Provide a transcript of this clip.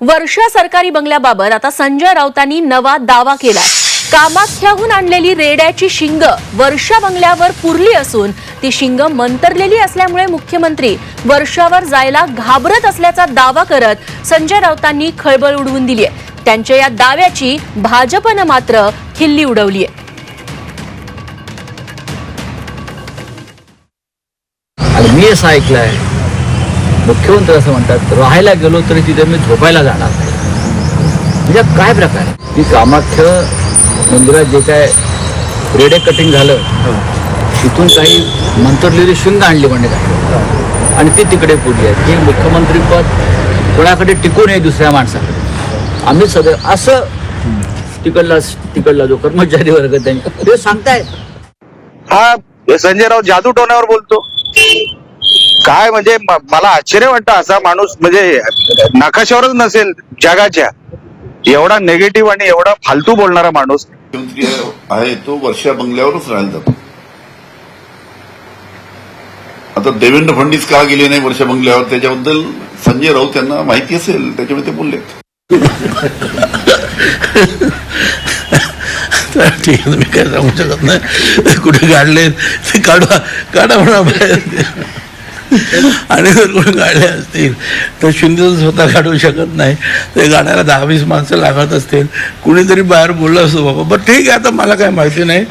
वर्षा सरकारी बंगल्याबाबत आता संजय राऊतांनी नवा दावा केलाय. कामाख्याहून आणलेली रेड्याची शिंग वर्षा बंगल्यावर पुरली असून ती शिंग मंतरलेली असल्यामुळे मुख्यमंत्री वर्षावर जायला घाबरत असल्याचा दावा करत संजय राऊतांनी खळबळ उडवून दिली आहे त्यांच्या या दाव्याची भाजपनं मात्र खिल्ली उडवली आहे मी असं ऐकलंय. मुख्यमंत्री असं म्हणतात राहायला गेलो तरी तिथे मी झोपायला जाणार नाही. म्हणजे काय प्रकार आहे? ती कामाख्य मंदिरात जे काय रेडे कटिंग झालं तिथून काही मंतरलेली शिंग आणली म्हणजे काय आणि ती तिकडे पुरली आहे. की मुख्यमंत्री पद कोणाकडे टिकू नये दुसऱ्या माणसाकडे? आम्ही सगळं असं तिकडला तिकडला जो कर्मचारी वर्ग त्यांनी ते सांगतायत. हा संजय राऊत जादू टोण्यावर बोलतो. काय म्हणजे मला आश्चर्य वाटतं असा माणूस म्हणजे नकाशावरच नसेल जगाच्या. एवढा निगेटिव्ह आणि एवढा फालतू बोलणारा माणूस. आहे तो वर्षा बंगल्यावरच राहायला जातो. आता देवेंद्र फडणवीस का गेले नाही वर्षा बंगल्यावर? त्याच्याबद्दल संजय राऊत यांना माहिती असेल त्याच्यामुळे ते बोललेत तर ठीक आहे मी काय सांगू शकत नाही. कुठे काढले ते काढा काढा म्हणा आणि जर कोणी असतील तर शिंदे स्वतः काढू शकत नाही. ते गाण्याला दहा वीस माणसं लागत असतील. कुणीतरी बाहेर बोललं असतो बाबा बरं ठीक आहे आता मला काय माहिती नाही.